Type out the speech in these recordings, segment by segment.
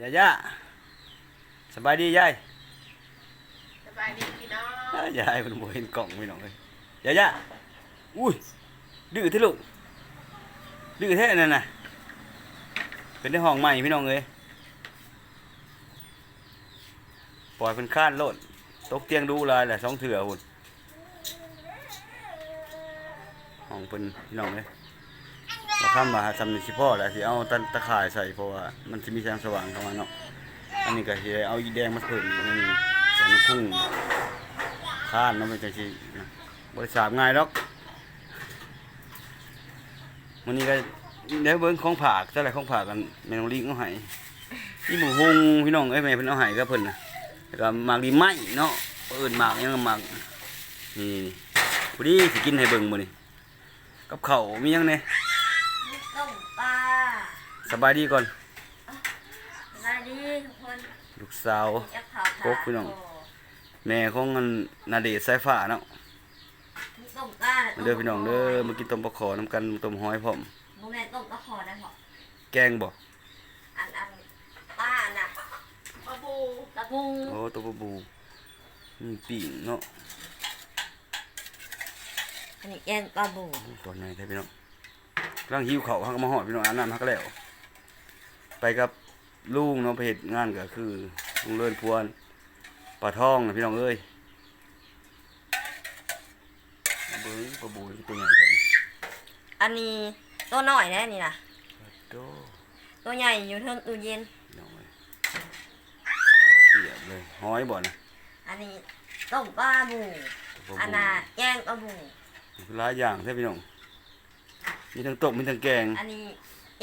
ยาย่าสบายดียายสบายดีพี่น้องอ้ายายมันบ่เห็นกล่องพี่น้องเลยยาย่าอุ้ยดื้อเท่ลูกดื้อแท้นั่นน่ะเป็นในห้องใหม่พี่น้องเลยปล่อยเพิ่นข้านโลดตกเตียงดูหลายแหละสองเถื่อหุ่นห้องเพิ่นพี่น้องเลยเรา ข้ามมาทำในสิพ่อแหละสิเอาตะตะข่ายใส่เพราะว่ามันจะมีแสงสว่างเข้ามาเนาะอันนี้ก็สิเอาอีแดงมาเพิ่มอันนี้ใส่น้ำคุ้งข้านเนาะมันจะสิบริสาบง่ายดอกวันนี้ก็เดี๋ยวเบิ่งของผากเท่าไหร่ของผากกันแม่น้องลิงเอาให้นี่หมูฮงพี่น้องเอ้ยแม่เพิ่นเอาให้ก็เพิ่นน่ะแล้วก็หมากดีไหมเนาะเอิ้นหมากยังหมากนี่พอดีสิกินให้เบิ่งมื้อนี้กับข้าวมีหยังแหน่ สบายดีก่อนสวัสดีทุกคนลูกสาวยักษ์ขาวโก๊กพี่น้องแม่ของอันนาเดชน์สายฟ้าเนาะต้มปลามาเด้อพี่น้องเด้อมากินต้มปลาขอน้ำกันต้มหอยพร้อมโมแม่นต้มปลาคอได้พอแกงบ่อันอันปลาน่ะปลาบูตะปูโอ้ตัวปลาบูมีปีงเนาะอันนี้แกงปลาบูตอนไหนแท้พี่น้องกำลังหิวข้าวฮักมาหอดพี่น้องอาบน้ำฮักก็แล้ว ไปกับลุงเนาะไปเฮ็ดงานก็คือลุงเลินพวนปลาทองนะพี่น้องเอ้ยเบิ้งปลาบูนี่ตัวใหญ่แท้นี่อันนี้ตัวน้อยแน่นี่นะโตตัวใหญ่อยู่เทิงตู้เย็นพี่น้องเอ้ยเอาเปียบเลยหอยบ่นะอันนี้ต้มปลาบูปลาบูอันน่ะแกงปลาบูหลายอย่างใช่พี่น้องมีทั้งต้มมีทั้งแกง อันนี้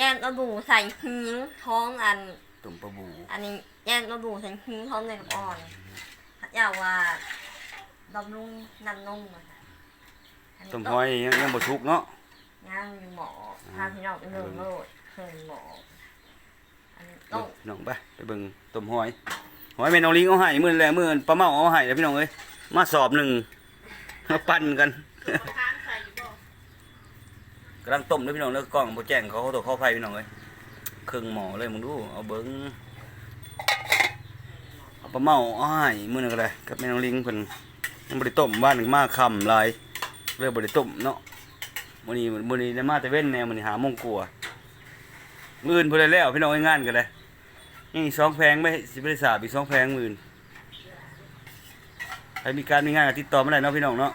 แกงปลาบูใส่หิงท้องอันต้มปลาบูอันนี้แกงปลาบูใส่หิงท้องในอ่อนพระเจ้าว่าบำรุงน้ำนมอะค่ะอันนี้ต้มหอยยังยังบ่สุกเนาะ ย่างอยู่หมอพาพี่น้องไปเบิ่งโลดเพิ่นหมออันนี้เบิ่ต้งมพี่น้องไปไปเบิ่งต้มหอยหอยแม่น้องลิงเอาให้มื้อแลมื้อปลาเมาเอาให้แล้วพี่น้องเอ้ยมาสอบหนึ่งมาปั่นกันค้างใส่อยู่บ่กำลังต้มด้อพี่น้องเด้อกล้องโบ่แจ้งเขาเขาตัวเข้าไฟพี่น้องเอ้ยครึ่งหม้อเลยมึงดูเอาเบิ่งเอาปลาเมาเอาให้มื้อนึงก็ได้กับแม่น้องลิงเพิ่นยังบ่ได้ต้มบ้านหนึ่งมาค่ำลายเลยบ่ได้ต้มเนาะมื้อนี้มื้อนี้ได้มาแต่เว้นแนวมื้อนี้หาโมงกัวมื่นพิ่นได้แล้วพี่น้องเอ้งานกันเลยยังอีกสองแพงไม่สิบ่ได้สาบอีกสองแพงมื่นใครมีการมีงานติดต่อมาได้เนาะพี่น้องเนาะ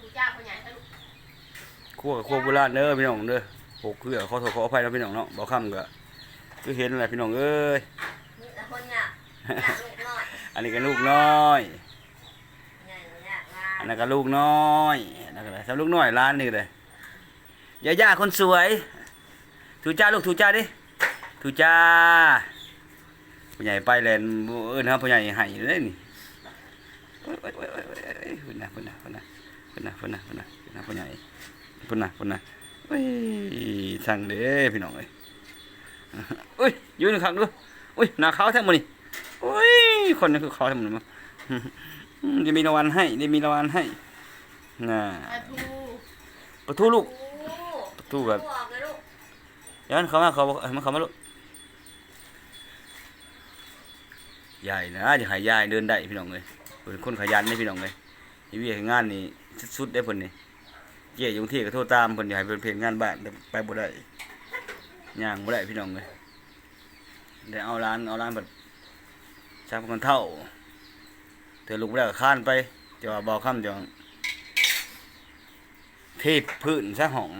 ดูจ้าคนใหญ่ทะลุ คั่วกับคั่วโบราณเด้อพี่น้องเด้อโขกเกลือขอโทษขออภัยนะพี่น้องเนาะบ่ค่ำก็คือเห็นแหละพี่น้องเอ้ยมีแต่คนเนี่ยอยากลูกน้อยอันนี้ก็ลูกน้อยใหญ่อยากลาอันนั้นก็ลูกน้อยอันนั้นก็ได้สำลูกน้อยร้านนี่เลยย่าย่าคนสวย ถูจ้าลูกถูจ้าดิถูจ้าผู้ใหญ่ไปแลนด์เอิ้นครับผู้ใหญ่ให้เลยนี่โอ้ยโอ้ยโอ้ยโอ้ยโอ้ยโอ้ยพุ่นน่ะพุ่นน่ะพุ่นน่ะพุ่นน่ะพุ่นน่ะพุ่นน่ะพุ่นน่ะผู้ใหญ่ พุ่นนะพุ่นนะเอ้ยสั่งเด้พี่น้องเอ้ยอุ้ยยืนข้างดูอุ้ยหน้าขาแท้หมดนี่อุ้ยคนนี้คือขาวแท้หมดมั้งจะมีรางวัลให้จะมีรางวัลให้น่ะปลาประตูลูกประตูแบบย้อนเขามาเขามาเขามาลูกยายนะจะห้ยายเดินได้พี่น้องเลยเป็นคนขยันนี่พี่น้องเลยนี่เวียงานนี่สุดๆได้เพิ่นนี่ เจ๊ยงเทพก็โทรตามเพิ่นอยากให้เพิ่นเพลงงานบ้านแต่ไปบ่ได้ย่างบ่ได้พี่น้องเลยได้เอาร้านเอาร้านแบบชักกันเท่าเธอลูกบ่ได้ก็ค้านไปจะว่าบาค่ำจะเทพื้นซะห้อง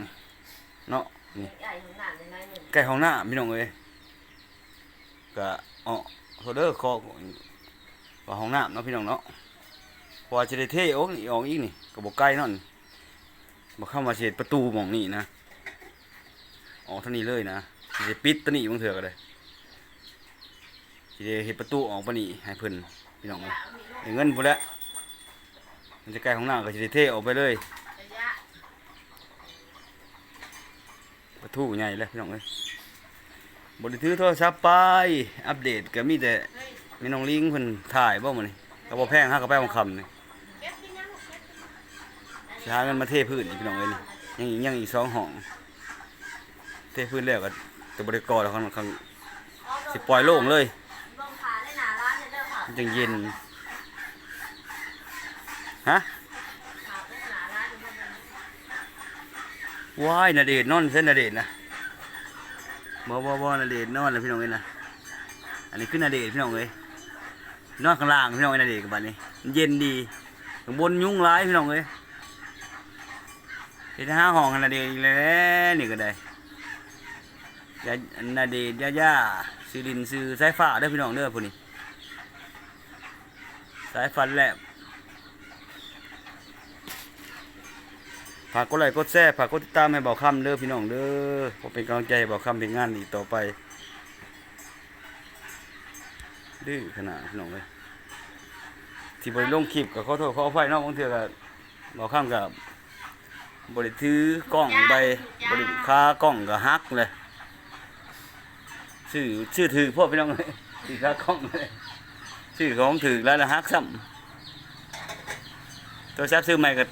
เนาะนี่ใหญ่ถึงหนานเลยนะหนึ่งใกล้ห้องน้ำพี่น้องเอ้ยก็อ๋อโซเดอร์คอว่าห้องน้ำเนาะพี่น้องเนาะพอจะได้เทออกนี่ออกอีกนี่ก็บ่ใกล้เนั่น บ่เข้ามาเสียดประตูมองนี่นะออกท่านี้เลยนะสิได้ปิดตัวนี้บางเถื่อก็ได้สิได้เฮ็ดประตูออกปนี่ให้เพิ่นพี่น้องเอ้ยเงินพุ่นแล้วมันจะใกล้ห้องหน้ำก็สิได้เทออกไปเลยประตูใหญ่เลยพี่น้องเอ้ยบริถือโทรศัพท์ไปอัปเดตก็มีแต่ม่น้องลิงเพิ่นถ่ายบ่มื้อนี้ก็บ่แพงฮะก็ไปบางคำนี่ เก็บที่นั่งลูกเก็บ สิ หาเงินมาเทพื้นนี่พี่น้องเอ้ยนี่ยังอีกยังอีกสองห้อง เทพื้นแล้วก็จะบริกรแล้วข้างข้างสิปล่อยโล่งเลยลงขาได้หนาร้านเนี่ยเด้อค่ะมังเย็นฮะว้ายนเป็นว้ายนาเดชนอนเส้นนาเดชน์นะบ่บ่บ่นาเดชนอนแล้วพี่น้องเอ้ยนะอันนี้คือนาเดชพี่น้องเอ้ยนอนข้างล่างพี่น้องเอ้ยนาเดชกับบัดนี้เย็นดีบนยุ่งร้ายพี่น้องเอ้ย เฮ็ดห้าห้องนาเดชน์อีกแล้วนี่ก็ได้ยานาเดชน์ย่าย่าซื้อดินซื้อสายฟ้าเด้พี่น้องเด้อผู้นี้สายฟันแลบฝากกดไลค์กดแชร์ฝากกดติดตามให้เบาคำเด้อพี่น้องเด้อผมเป็นกำลังใจให้เบาคำเป็นงานอีกต่อไปดื้อขนาดพี่น้องเลยที่บริลงคลิปกับเขอโทษขออภัยเนอกบางเทื่อกับเบาคำกับ บริถือกล้องไปบริค่ากล้องกับฮักเลยชื่อชื่อถือพวกพี่น้องเลยถือค่ากล้องเลยชื่อของถือแล้วนะฮักซ้ำตัวแซ่บซื้อใหม่ก็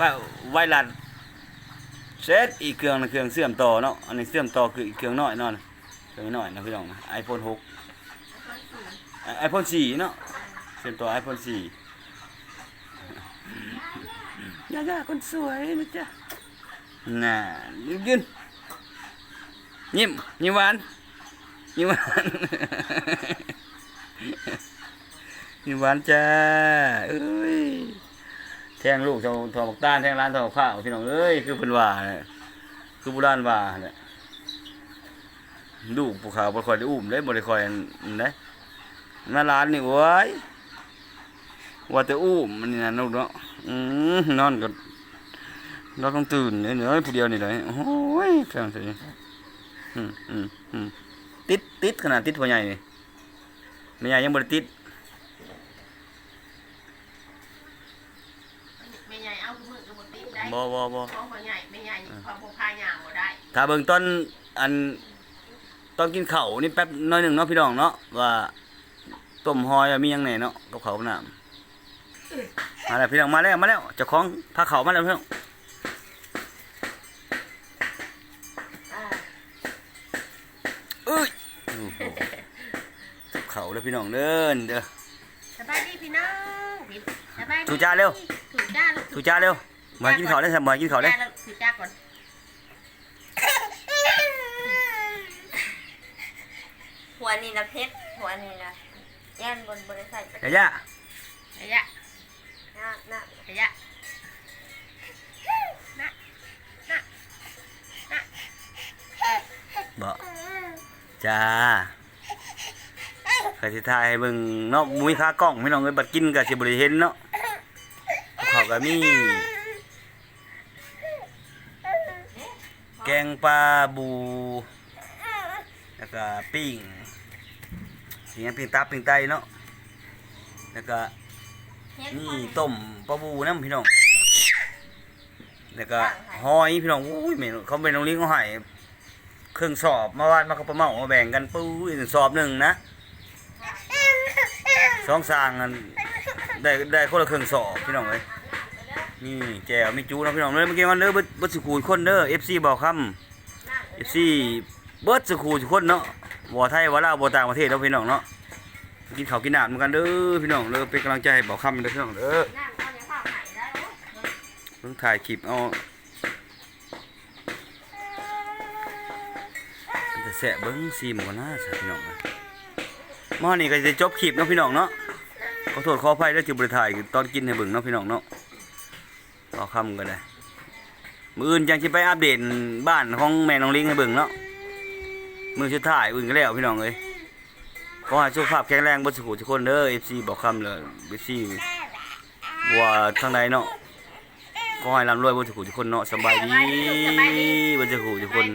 ว่าไวรัสเซตอีกเครื่องนะเครื่องเสื่อมต่อเนาะอันนี้เสื่อมต่อคืออีกเครื่องน้อยเนาะเครื่องน้อยนะพี่น้องไอโฟนหกไอโฟนสี่เนาะเสื่อมต่อไอโฟนสี่ ย่าย่าคนสวยนะจ๊ะน่ะยืนยืนยิ้มยิ้มหวานยิ้มหวานยิ้มหวานจ้าเอ้ยแทงลูกทองทองบักต้านแทงร้านทองข้าวพี่น้องเอ้ยคือเพิ่นว่าเนี่ยคือโบราณว่าเนี่ยลูกผู้ขาวบ่ค่อยได้อุ้มได้บ่ได้ค่อยอันนั้นเด้หน้าร้านนี่โว้ยว่าแต่อุ้มมันนี่นะลูกเนาะ อืมนอนก็นอนต้องตื่นเนี่ยเนาะผู้เดียวนี่เลยโอ้ยแข็งสิอืมอืมอืมติดติดขนาดติดพ่อใหญ่นี่แม่ใหญ่ยังบ่ได้ติดไม่ใหญ่เอามือกับบนตีนได้บ่บ่บ่เพราะพ่อใหญ่ไม่ใหญ่ความพกพายางบ่ได้ถ้าเบิ่งต้นอันตอนกินข้าวนี่แป๊บน้อยหนึ่งเนาะพี่น้องเนาะว่าต้มหอยมีหยังแหน่เนาะกับข้าวกับน้ำมาแล้วพี่น้องมาแล้วมาแล้วเจ้าของพาเขาวมาแล้วพี่น้องอ่าเอ้ยโอ้โหกับเขาวแล้วพี่น้องเด้อเด้อสบายดีพี่น้องสบายดีถูจ้าเร็วถูจ้าลูกทุจ้าเร็วมากินข้าวได้สบายกินข้าวได้จ้าถูจ้าก่อนหัวนี่นะเพชรหัวนี่นะแย่นบนบริษัทย่าย่าขยะห น้าหน้าขยะบ่จ้าใครที่ทายให้เบิ่งเนาะมุ้ยค้ากล้องพี่น้องเอ้ยบัดกินก็สิบ่ได้เห็นเนาะข้าวก็มีแกงปลาบูแล้วก็ปิ้งอย่างนี้ปิ้งตับปิ้งไตเนาะแล้วก็เฮ็ด นี่หัวต้มปลาบูน้ำพี่น้องแล้วก็หอยพี่น้องอุ้ยแม่นเขาเป็นโรงเรียนเขาให้เครื่องสอบมาวาดมาเขาประเมามาแบ่งกันปูอีกสอบหนึ่งนะสองสร้างกันได้ได้คนละเครื่องสอบพี่น้องเอ้ยนี่แจวมีจูเนาะพี่น้องเลยเมื่อกี้มันเด้อเบิดเบิดสุขูทุกคนเด้อ FC บอกคำ FC เบิดสุขูทุกคนเนาะบ่ไทยบ่ลาวบ่ต่างประเทศเนาะพี่น้องเนาะ กินข้าวกินน้ำเหมือนกันเด้อพี่น้องเด้อเป็นกำลังใจให้บอกคำเด้อพี่น้องเด้อเอาเนี่ยข้าวไข่ได้โอ้ยเพิ่งถ่ายคลิปเอาจะแสะเบิ้งซีมก่อนนะสาพี่น้องนะหมอนี่ก็จะจบคลิปเนาะพี่น้องเนาะขอโทษขออภัยด้วยที่บริถ่ายตอนกินให้เบิ่งเนาะพี่น้องเนาะรอกคำกันเลยมืออื่นยังจะไปอัปเดตบ้านของแม่น้องลิงให้เบิ่งเนาะมือชุดถ่ายอื่นก็แล้วพี่น้องเลย ขอให้สุขภาพแข็งแรงบนสุขุทุกคนเด้อเอฟซีบอกคำเลย FC บัวทางใดเนาะขอให้ร่ำรวยบนสุขุทุกคนเนาะสบายดีบนสุขุทุกคน